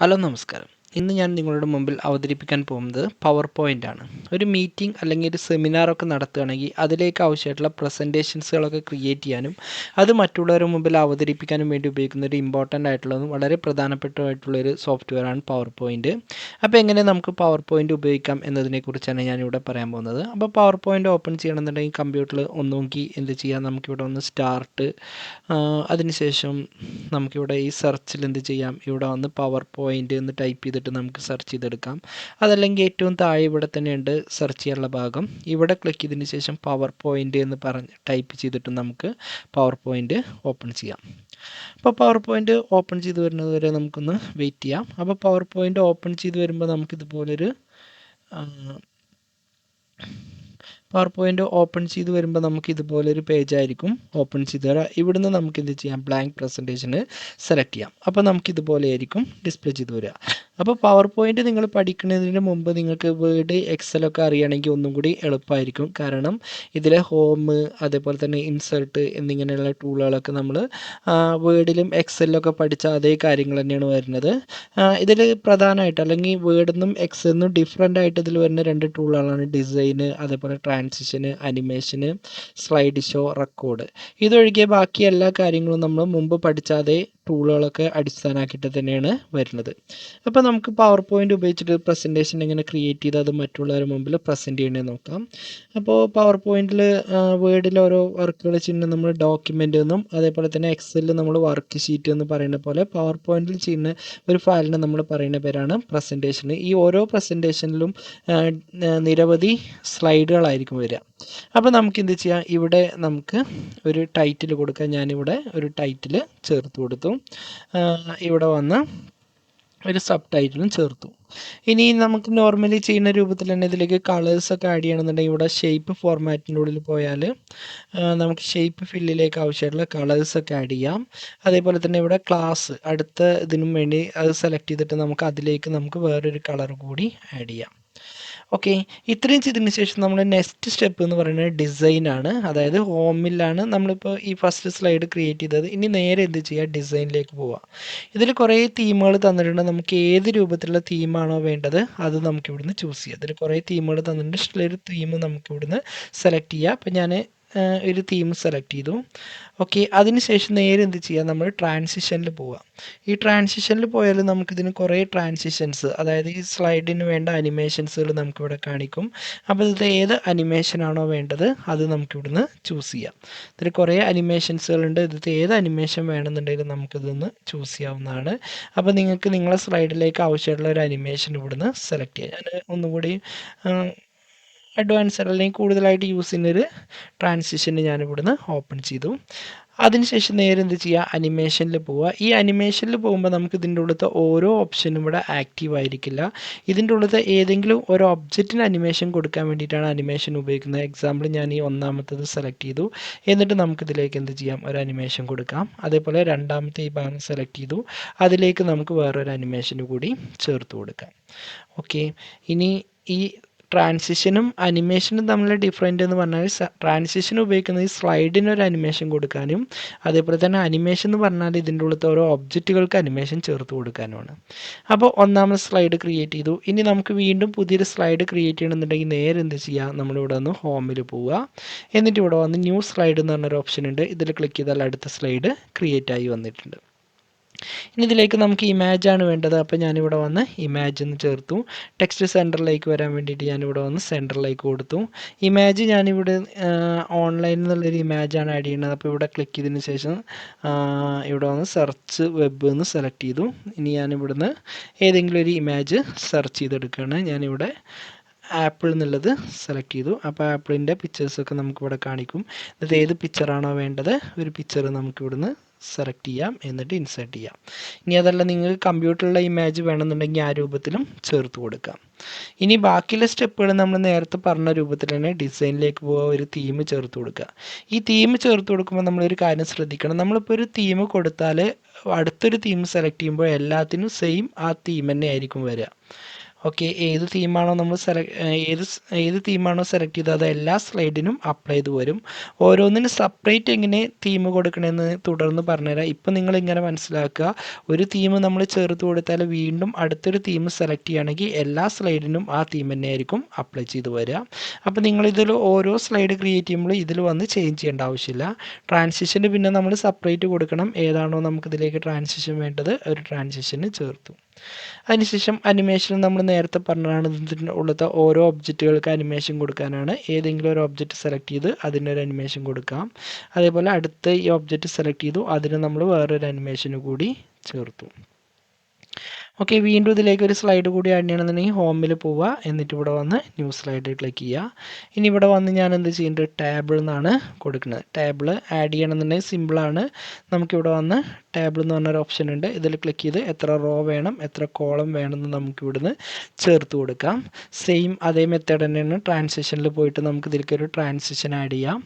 Hello നമസ്കാരം. ഇന്ന് ഞാൻ നിങ്ങളുടെ മുമ്പിൽ അവതരിപ്പിക്കാൻ പോകുന്നത് പവർ പോയിന്റ് ആണ്. ഒരു മീറ്റിംഗ് അല്ലെങ്കിൽ ഒരു സെമിനാറൊക്കെ നടത്തുകയാണെങ്കിൽ അതിലേക്ക് ആവശ്യമായിട്ടുള്ള പ്രസന്റേഷൻസുകളൊക്കെ ക്രിയേറ്റ് ചെയ്യാനും അത് മറ്റുള്ളവരുടെ മുമ്പിൽ അവതരിപ്പിക്കാനും വേണ്ടി ഉപയോഗിക്കുന്ന ഒരു ഇമ്പോർട്ടന്റ് ആയിട്ടുള്ളതും വളരെ പ്രധാനപ്പെട്ടതായിട്ടുള്ളൊരു സോഫ്റ്റ്വെയർ ആണ് പവർ പോയിന്റ് അപ്പോൾ എങ്ങനെ നമുക്ക് പവർ പോയിന്റ് ഉപയോഗിക്കാം എന്നതിനെക്കുറിച്ചാണ് ഞാനിവിടെ പറയാൻ പോകുന്നത്. അപ്പോൾ പവർ പോയിന്റ് ഓപ്പൺ ചെയ്യണമെന്നുണ്ടെങ്കിൽ കമ്പ്യൂട്ടറിൽ ഒന്നുകിൽ എന്ത് ചെയ്യാം? നമുക്കിവിടെ ഒന്ന് സ്റ്റാർട്ട് അതിനുശേഷം നമുക്കിവിടെ ഈ സെർച്ചിൽ എന്ത് ചെയ്യാം? ഇവിടെ വന്ന് പവർ പോയിന്റ് എന്ന് ടൈപ്പ് ചെയ്തിട്ട് നമുക്ക് സെർച്ച് ചെയ്തെടുക്കാം. അതല്ലെങ്കിൽ ഏറ്റവും താഴെ ഇവിടെ തന്നെ ഉണ്ട് സെർച്ച് ചെയ്യാനുള്ള ഭാഗം. ഇവിടെ ക്ലിക്ക് ചെയ്തതിന് ശേഷം പവർ പോയിന്റ് എന്ന് പറഞ്ഞ് ടൈപ്പ് ചെയ്തിട്ട് നമുക്ക് പവർ പോയിന്റ് ഓപ്പൺ ചെയ്യാം. അപ്പോൾ പവർ പോയിന്റ് ഓപ്പൺ ചെയ്ത് വരുന്നത് വരെ നമുക്കൊന്ന് വെയിറ്റ് ചെയ്യാം. അപ്പോൾ പവർ പോയിന്റ് ഓപ്പൺ ചെയ്ത് വരുമ്പോൾ നമുക്കിതുപോലൊരു പവർ പോയിന്റ് ഓപ്പൺ ചെയ്ത് വരുമ്പോൾ നമുക്ക് ഇതുപോലൊരു പേജ് ആയിരിക്കും ഓപ്പൺ ചെയ്ത് തരാം ഇവിടുന്ന് നമുക്ക് എന്ത് ചെയ്യാം? ബ്ലാങ്ക് പ്രസന്റേഷന് സെലക്ട് ചെയ്യാം. അപ്പോൾ നമുക്ക് ഇതുപോലെ ആയിരിക്കും ഡിസ്പ്ലേ ചെയ്ത് വരിക അപ്പോൾ പവർ പോയിന്റ് നിങ്ങൾ പഠിക്കുന്നതിന് മുമ്പ് നിങ്ങൾക്ക് വേർഡ് എക്സലൊക്കെ അറിയണമെങ്കിൽ ഒന്നും കൂടി എളുപ്പമായിരിക്കും കാരണം ഇതിലെ ഹോം അതേപോലെ തന്നെ ഇൻസേർട്ട് എന്നിങ്ങനെയുള്ള ടൂളുകളൊക്കെ നമ്മൾ വേർഡിലും എക്സലിലൊക്കെ പഠിച്ച അതേ കാര്യങ്ങൾ തന്നെയാണ് വരുന്നത്. ഇതിൽ പ്രധാനമായിട്ട് അല്ലെങ്കിൽ എക്സൽ നിന്നും ഡിഫറെന്റ് ആയിട്ട് ഇതിൽ വരുന്ന രണ്ട് ടൂളുകളാണ് ഡിസൈന് അതേപോലെ transition animation slide show record ഇതൊഴികെ ബാക്കി എല്ലാ കാര്യങ്ങളും നമ്മൾ മുമ്പ് പഠിച്ച അതേ ടൂളുകളൊക്കെ അടിസ്ഥാനമാക്കിയിട്ട് തന്നെയാണ് വരുന്നത്. അപ്പോൾ നമുക്ക് പവർ പോയിന്റ് ഉപയോഗിച്ചിട്ട് പ്രസന്റേഷൻ എങ്ങനെ ക്രിയേറ്റ് ചെയ്ത് അത് മറ്റുള്ളവരുടെ മുമ്പിൽ പ്രസന്റ് ചെയ്യണേ നോക്കാം. അപ്പോൾ പവർ പോയിന്റിൽ വേർഡിൽ ഓരോ വർക്കുകൾ ചെയ്യുന്ന നമ്മൾ ഡോക്യുമെന്റ് എന്നും അതേപോലെ തന്നെ എക്സലിൽ നമ്മൾ വർക്ക് ഷീറ്റ് എന്ന് പറയുന്ന പോലെ പവർ പോയിന്റിൽ ചെയ്യുന്ന ഒരു ഫയലിന് നമ്മൾ പറയുന്ന പേരാണ് പ്രസന്റേഷൻ ഈ ഓരോ പ്രസന്റേഷനിലും നിരവധി സ്ലൈഡുകളായിരിക്കും വരിക. അപ്പോൾ നമുക്ക് എന്ത് ചെയ്യാം? ഇവിടെ നമുക്ക് ഒരു ടൈറ്റിൽ കൊടുക്കാം. ഞാനിവിടെ ഒരു ടൈറ്റിൽ ചേർത്ത് കൊടുത്തു. ഇവിടെ വന്ന് ഒരു സബ് ടൈറ്റിലും ചേർത്തു. ഇനി നമുക്ക് നോർമലി ചെയ്യുന്ന രൂപത്തിൽ തന്നെ ഇതിലേക്ക് കളേഴ്സൊക്കെ ആഡ് ചെയ്യണമെന്നുണ്ടെങ്കിൽ ഇവിടെ ഷേപ്പ് ഫോർമാറ്റിന്റെ ഉള്ളിൽ പോയാൽ നമുക്ക് ഷേപ്പ് ഫില്ലിലേക്ക് ആവശ്യമായിട്ടുള്ള കളേഴ്സൊക്കെ ആഡ് ചെയ്യാം. അതേപോലെ തന്നെ ഇവിടെ ക്ലാസ് അടുത്ത ഇതിനും വേണ്ടി അത് സെലക്ട് ചെയ്തിട്ട് നമുക്ക് അതിലേക്ക് നമുക്ക് വേറൊരു കളർ കൂടി ആഡ് ചെയ്യാം. ഓക്കെ ഇത്രയും ചെയ്തതിന് ശേഷം നമ്മൾ നെക്സ്റ്റ് സ്റ്റെപ്പ് എന്ന് പറയുന്നത് ഡിസൈനാണ് അതായത് ഹോമിലാണ് നമ്മളിപ്പോൾ ഈ ഫസ്റ്റ് സ്ലൈഡ് ക്രിയേറ്റ് ചെയ്തത്. ഇനി നേരെ എന്ത് ചെയ്യുക? ഡിസൈനിലേക്ക് പോവുക. ഇതിൽ കുറേ തീമുകൾ തന്നിട്ടുണ്ട്. നമുക്ക് ഏത് രൂപത്തിലുള്ള തീമാണോ വേണ്ടത് അത് നമുക്ക് ഇവിടുന്ന് ചൂസ് ചെയ്യാം. ഇതിൽ കുറേ തീമുകൾ തന്നിട്ടുണ്ട്. ഇഷ്ടമുള്ളൊരു തീം നമുക്ക് ഇവിടുന്ന് സെലക്ട് ചെയ്യാം. അപ്പോൾ ഞാൻ ഒരു തീം സെലക്ട് ചെയ്തു. ഓക്കെ അതിനുശേഷം നേരെ എന്ത് ചെയ്യുക നമ്മൾ ട്രാൻസിഷനിൽ പോവുക ഈ ട്രാൻസിഷനിൽ പോയാൽ നമുക്കിതിന് കുറേ ട്രാൻസിഷൻസ് അതായത് ഈ സ്ലൈഡിന് വേണ്ട അനിമേഷൻസുകൾ നമുക്കിവിടെ കാണിക്കും. അപ്പോൾ ഇത് ഏത് അനിമേഷനാണോ വേണ്ടത് അത് നമുക്കിവിടുന്ന് ചൂസ് ചെയ്യാം. ഇതിൽ കുറേ അനിമേഷൻസുകളുണ്ട് ഇതിൽ ഏത് അനിമേഷൻ വേണമെന്നുണ്ടെങ്കിലും നമുക്കിതൊന്ന് ചൂസ് ചെയ്യാവുന്നതാണ്. അപ്പോൾ നിങ്ങൾക്ക് നിങ്ങളെ സ്ലൈഡിലേക്ക് ആവശ്യമുള്ള ഒരു അനിമേഷൻ ഇവിടുന്ന് സെലക്ട് ചെയ്യാം. ഞാൻ ഒന്നുകൂടി അഡ്വാൻസ് അല്ലെങ്കിൽ കൂടുതലായിട്ട് യൂസ് ചെയ്യുന്നൊരു ട്രാൻസിഷന് ഞാൻ ഇവിടുന്ന് ഓപ്പൺ ചെയ്തു. അതിനുശേഷം നേരെ എന്ത് ചെയ്യുക? അനിമേഷനിൽ പോവുക. ഈ അനിമേഷനിൽ പോകുമ്പോൾ നമുക്ക് ഇതിന്റെ ഉള്ളത്തെ ഓരോ ഓപ്ഷനും ഇവിടെ ആക്റ്റീവ് ആയിരിക്കില്ല. ഇതിന്റെ ഉള്ളത്തെ ഏതെങ്കിലും ഒരു ഒബ്ജക്റ്റിന് അനിമേഷൻ കൊടുക്കാൻ വേണ്ടിയിട്ടാണ് അനിമേഷൻ ഉപയോഗിക്കുന്നത്. എക്സാമ്പിൾ ഞാൻ ഈ ഒന്നാമത്തത് സെലക്ട് ചെയ്തു. എന്നിട്ട് നമുക്കിതിലേക്ക് എന്ത് ചെയ്യാം? ഒരു അനിമേഷൻ കൊടുക്കാം. അതേപോലെ രണ്ടാമത്തെ ഈ ഭാഗം സെലക്ട് ചെയ്തു. അതിലേക്ക് നമുക്ക് വേറൊരു അനിമേഷൻ കൂടി ചേർത്ത് കൊടുക്കാം. ഓക്കെ ഇനി ഈ ട്രാൻസിഷനും അനിമേഷനും തമ്മിലുള്ള ഡിഫറെന്റ് എന്ന് പറഞ്ഞാൽ ട്രാൻസിഷൻ ഉപയോഗിക്കുന്നത് സ്ലൈഡിന് ഒരു അനിമേഷൻ കൊടുക്കാനും അതേപോലെ തന്നെ അനിമേഷൻ എന്ന് പറഞ്ഞാൽ ഇതിന്റെ ഉള്ളത്തെ ഓരോ ഒബ്ജക്റ്റുകൾക്ക് അനിമേഷൻ ചേർത്ത് കൊടുക്കാനുമാണ്. അപ്പോൾ ഒന്നാമത് സ്ലൈഡ് ക്രിയേറ്റ് ചെയ്തു. ഇനി നമുക്ക് വീണ്ടും പുതിയൊരു സ്ലൈഡ് ക്രിയേറ്റ് ചെയ്യണമെന്നുണ്ടെങ്കിൽ നേരെ എന്ത് ചെയ്യുക നമ്മളിവിടെ വന്ന് ഹോമിൽ പോവുക. എന്നിട്ട് ഇവിടെ വന്ന് ന്യൂ സ്ലൈഡ് എന്ന് പറഞ്ഞൊരു ഓപ്ഷൻ ഉണ്ട്. ഇതിൽ ക്ലിക്ക് ചെയ്താൽ അടുത്ത സ്ലൈഡ് ക്രിയേറ്റ് ആയി വന്നിട്ടുണ്ട്. ഇനി ഇതിലേക്ക് നമുക്ക് ഇമേജ് ആണ് വേണ്ടത്. അപ്പോൾ ഞാനിവിടെ വന്ന് ഇമേജ് എന്ന് ചേർത്തു. ടെക്സ്റ്റ് സെന്ററിലേക്ക് വരാൻ വേണ്ടിയിട്ട് ഞാനിവിടെ വന്ന് സെന്ററിലേക്ക് കൊടുത്തു. ഇമേജ് ഞാനിവിടെ ഓൺലൈനിൽ നിന്നുള്ളൊരു ഇമേജാണ് ആഡ് ചെയ്യുന്നത്. അപ്പോൾ ഇവിടെ ക്ലിക്ക് ചെയ്തതിന് ശേഷം ഇവിടെ വന്ന് സെർച്ച് വെബ് എന്ന് സെലക്ട് ചെയ്തു. ഇനി ഞാനിവിടുന്ന് ഏതെങ്കിലും ഒരു ഇമേജ് സെർച്ച് ചെയ്തെടുക്കുകയാണ്. ഞാനിവിടെ ആപ്പിൾ എന്നുള്ളത് സെലക്ട് ചെയ്തു. അപ്പോൾ ആപ്പിളിന്റെ പിക്ചേഴ്സൊക്കെ നമുക്കിവിടെ കാണിക്കും. എന്നിട്ട് ഏത് പിക്ചറാണോ വേണ്ടത് ഒരു പിക്ചർ നമുക്കിവിടുന്ന് സെലക്ട് ചെയ്യാം എന്നിട്ട് ഇൻസേർട്ട് ചെയ്യാം. ഇനി അതല്ല നിങ്ങൾക്ക് കമ്പ്യൂട്ടറിലെ ഇമേജ് വേണമെന്നുണ്ടെങ്കിൽ ആ രൂപത്തിലും ചേർത്ത് കൊടുക്കാം. ഇനി ബാക്കിയുള്ള സ്റ്റെപ്പുകൾ നമ്മൾ നേരത്തെ പറഞ്ഞ രൂപത്തിൽ തന്നെ ഡിസൈനിലേക്ക് പോകുക ഒരു തീം ചേർത്ത് കൊടുക്കുക. ഈ തീം ചേർത്ത് കൊടുക്കുമ്പോൾ നമ്മളൊരു കാര്യം ശ്രദ്ധിക്കണം. നമ്മളിപ്പോൾ ഒരു തീം കൊടുത്താൽ അടുത്തൊരു തീം സെലക്ട് ചെയ്യുമ്പോൾ എല്ലാത്തിനും സെയിം ആ തീം തന്നെ ആയിരിക്കും വരിക. ഓക്കെ ഏത് തീമാണോ നമ്മൾ സെലക്ട് ഏത് ഏത് തീമാണോ സെലക്ട് ചെയ്തത് അത് എല്ലാ സ്ലൈഡിനും അപ്ലൈ ചെയ്ത് വരും. ഓരോന്നിന് സെപ്പറേറ്റ് എങ്ങനെ തീം കൊടുക്കണമെന്ന് തുടർന്ന് പറഞ്ഞുതരാം. ഇപ്പം നിങ്ങൾ ഇങ്ങനെ മനസ്സിലാക്കുക. ഒരു തീം നമ്മൾ ചേർത്ത് കൊടുത്താൽ വീണ്ടും അടുത്തൊരു തീം സെലക്ട് ചെയ്യുകയാണെങ്കിൽ എല്ലാ സ്ലൈഡിനും ആ തീം തന്നെ ആയിരിക്കും അപ്ലൈ ചെയ്ത് വരിക. അപ്പോൾ നിങ്ങളിതിൽ ഓരോ സ്ലൈഡ് ക്രിയേറ്റ് ചെയ്യുമ്പോൾ ഇതിൽ വന്ന് ചേഞ്ച് ചെയ്യേണ്ട ആവശ്യമില്ല. ട്രാൻസിഷന് പിന്നെ നമ്മൾ സെപ്പറേറ്റ് കൊടുക്കണം. ഏതാണോ നമുക്കിതിലേക്ക് ട്രാൻസിഷൻ വേണ്ടത് ഒരു ട്രാൻസിഷന് ചേർത്തു. അതിനുശേഷം അനിമേഷൻ നമ്മൾ നേരത്തെ പറഞ്ഞതാണ് ഉള്ളത് ഓരോ ഒബ്ജക്റ്റുകൾക്ക് അനിമേഷൻ കൊടുക്കാനാണ്. ഏതെങ്കിലും ഒരു ഒബ്ജക്റ്റ് സെലക്ട് ചെയ്ത് അതിനൊരു അനിമേഷൻ കൊടുക്കാം. അതേപോലെ അടുത്ത ഈ ഒബ്ജക്റ്റ് സെലക്ട് ചെയ്തു അതിന് നമ്മൾ വേറൊരു അനിമേഷന് കൂടി ചേർത്തു. ഓക്കെ വീണ്ടും ഇതിലേക്ക് ഒരു സ്ലൈഡ് കൂടി ആഡ് ചെയ്യണമെന്നുണ്ടെങ്കിൽ ഹോമിൽ പോവുക. എന്നിട്ട് ഇവിടെ വന്ന് ന്യൂ സ്ലൈഡ് ക്ലിക്ക് ചെയ്യുക. ഇനി ഇവിടെ വന്ന് ഞാൻ എന്ത് ചെയ്യുന്നുണ്ട് ടേബിൾ എന്നാണ് കൊടുക്കുന്നത്. ടേബിൾ ആഡ് ചെയ്യണമെന്നുണ്ടെങ്കിൽ സിമ്പിളാണ് നമുക്കിവിടെ വന്ന് ടേബിൾ എന്ന് പറഞ്ഞൊരു ഓപ്ഷൻ ഉണ്ട്. ഇതിൽ ക്ലിക്ക് ചെയ്ത് എത്ര റോ വേണം എത്ര കോളം വേണമെന്ന് നമുക്ക് ഇവിടുന്ന് ചേർത്ത് കൊടുക്കാം. സെയിം അതേ മെത്തേഡ് തന്നെയാണ് ട്രാൻസിഷനിൽ പോയിട്ട് നമുക്ക് ഇതിലേക്ക് ഒരു ട്രാൻസിഷൻ ആഡ് ചെയ്യാം.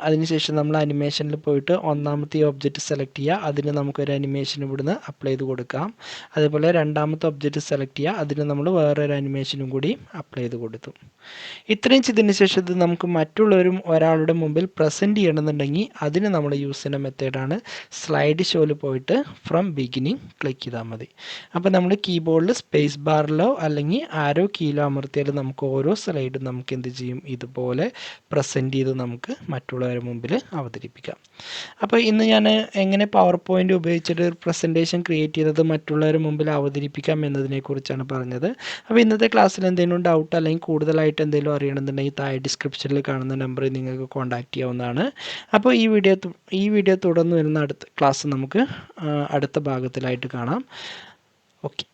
അതിനുശേഷം നമ്മൾ അനിമേഷനിൽ പോയിട്ട് ഒന്നാമത്തെ ഈ ഒബ്ജക്റ്റ് സെലക്ട് ചെയ്യുക. അതിന് നമുക്കൊരു അനിമേഷൻ ഇവിടുന്ന് അപ്ലൈ ചെയ്ത് കൊടുക്കാം. അതേപോലെ രണ്ടാമത്തെ ഒബ്ജക്റ്റ് സെലക്ട് ചെയ്യുക. അതിന് നമ്മൾ വേറൊരു അനിമേഷനും കൂടി അപ്ലൈ ചെയ്ത് കൊടുത്തു. ഇത്രയും ചെയ്തതിന് ശേഷം ഇത് നമുക്ക് മറ്റുള്ളവരും ഒരാളുടെ മുമ്പിൽ പ്രസന്റ് ചെയ്യണമെന്നുണ്ടെങ്കിൽ അതിന് നമ്മൾ യൂസ് ചെയ്യുന്ന മെത്തേഡാണ് സ്ലൈഡ് ഷോയിൽ പോയിട്ട് ഫ്രം ബിഗിനിങ് ക്ലിക്ക് ചെയ്താൽ മതി. അപ്പോൾ നമ്മൾ കീബോർഡിൽ സ്പേസ് ബാറിലോ അല്ലെങ്കിൽ ആരോ കീലോ അമർത്തിയാൽ നമുക്ക് ഓരോ സ്ലൈഡും നമുക്ക് എന്ത് ചെയ്യും? ഇതുപോലെ പ്രസന്റ് ചെയ്ത് നമുക്ക് മറ്റുള്ളവരുടെ മുമ്പിൽ അവതരിപ്പിക്കാം. അപ്പോൾ ഇന്ന് ഞാൻ എങ്ങനെ പവർ പോയിന്റ് ഉപയോഗിച്ചിട്ട് ഒരു പ്രസന്റേഷൻ ക്രിയേറ്റ് ചെയ്തത് മറ്റുള്ളവരുടെ മുമ്പിൽ അവതരിപ്പിക്കാം എന്നതിനെക്കുറിച്ചാണ് പറഞ്ഞത്. അപ്പോൾ ഇന്നത്തെ ക്ലാസ്സിൽ എന്തെങ്കിലും ഡൗട്ട് അല്ലെങ്കിൽ കൂടുതലായിട്ട് എന്തെങ്കിലും അറിയണമെന്നുണ്ടെങ്കിൽ താഴെ ഡിസ്ക്രിപ്ഷനിൽ കാണുന്ന നമ്പറിൽ നിങ്ങൾക്ക് കോൺടാക്റ്റ് ചെയ്യാവുന്നതാണ്. അപ്പോൾ ഈ വീഡിയോ ഈ വീഡിയോ തുടർന്ന് വരുന്ന അടുത്ത ക്ലാസ് നമുക്ക് അടുത്ത ഭാഗത്തിലായിട്ട് കാണാം. ഓക്കെ